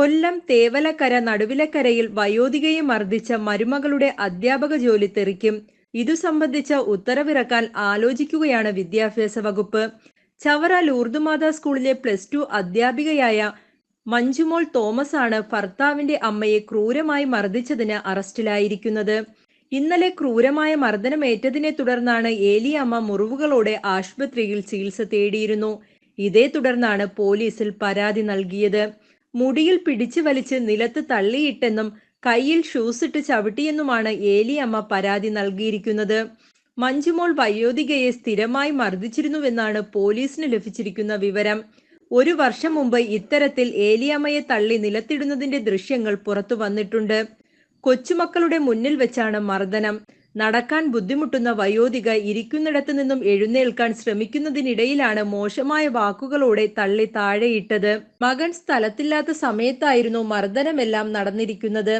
കൊല്ലം തേവലക്കര നടുവിലക്കരയിൽ വയോധികയെ മർദ്ദിച്ച മരുമകളുടെ അധ്യാപക ജോലി തെറിക്കും. ഇതു സംബന്ധിച്ച ഉത്തരവിറക്കാൻ ആലോചിക്കുകയാണ് വിദ്യാഭ്യാസ വകുപ്പ്. ചവറ ലൂർദുമാത സ്കൂളിലെ പ്ലസ് ടു അധ്യാപികയായ മഞ്ജുമോൾ തോമസ് ആണ് ഭർത്താവിന്റെ അമ്മയെ ക്രൂരമായി മർദ്ദിച്ചതിന് അറസ്റ്റിലായിരിക്കുന്നത്. ഇന്നലെ ക്രൂരമായ മർദ്ദനമേറ്റതിനെ തുടർന്നാണ് ഏലിയമ്മ മുറിവുകളോടെ ആശുപത്രിയിൽ ചികിത്സ തേടിയിരുന്നു. ഇതേ തുടർന്നാണ് പോലീസിൽ പരാതി നൽകിയത്. മുടിയിൽ പിടിച്ചു വലിച്ച് നിലത്ത് തള്ളിയിട്ടെന്നും കയ്യിൽ ഷൂസ് ഷൂസിട്ട് ചവിട്ടിയെന്നുമാണ് ഏലിയമ്മ പരാതി നൽകിയിരിക്കുന്നത്. മഞ്ജുമോൾ വയോധികയെ സ്ഥിരമായി മർദ്ദിച്ചിരുന്നുവെന്നാണ് പോലീസിന് ലഭിച്ചിരിക്കുന്ന വിവരം. ഒരു വർഷം മുമ്പ് ഇത്തരത്തിൽ ഏലിയമ്മയെ തള്ളി നിലത്തിടുന്നതിന്റെ ദൃശ്യങ്ങൾ പുറത്തു വന്നിട്ടുണ്ട്. കൊച്ചുമക്കളുടെ മുന്നിൽ വെച്ചാണ് മർദ്ദനം. നടക്കാൻ ബുദ്ധിമുട്ടുന്ന വയോധിക ഇരിക്കുന്നിടത്തു നിന്നും എഴുന്നേൽക്കാൻ ശ്രമിക്കുന്നതിനിടയിലാണ് മോശമായ വാക്കുകളോടെ തള്ളി താഴെയിട്ടത്. മകൻ സ്ഥലത്തില്ലാത്ത സമയത്തായിരുന്നു മർദ്ദനമെല്ലാം നടന്നിരിക്കുന്നത്.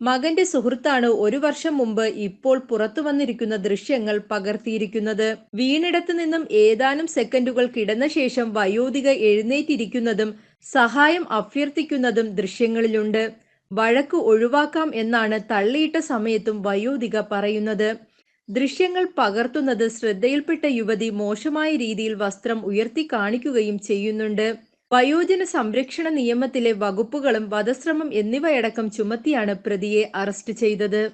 മകന്റെ സുഹൃത്താണ് ഒരു വർഷം മുമ്പ് ഇപ്പോൾ പുറത്തു വന്നിരിക്കുന്ന ദൃശ്യങ്ങൾ പകർത്തിയിരിക്കുന്നത്. വീണിടത്ത് നിന്നും ഏതാനും സെക്കൻഡുകൾ കിടന്ന ശേഷം വയോധിക എഴുന്നേറ്റിരിക്കുന്നതും സഹായം അഭ്യർത്ഥിക്കുന്നതും ദൃശ്യങ്ങളിലുണ്ട്. വഴക്ക് ഒഴിവാക്കാം എന്നാണ് തള്ളിയിട്ട സമയത്തും വയോധിക പറയുന്നത്. ദൃശ്യങ്ങൾ പകർത്തുന്നത് ശ്രദ്ധയിൽപ്പെട്ട യുവതി മോശമായ രീതിയിൽ വസ്ത്രം ഉയർത്തി കാണിക്കുകയും ചെയ്യുന്നുണ്ട്. വയോജന സംരക്ഷണ നിയമത്തിലെ വകുപ്പുകളും വധശ്രമം എന്നിവയടക്കം ചുമത്തിയാണ് പ്രതിയെ അറസ്റ്റ് ചെയ്തത്.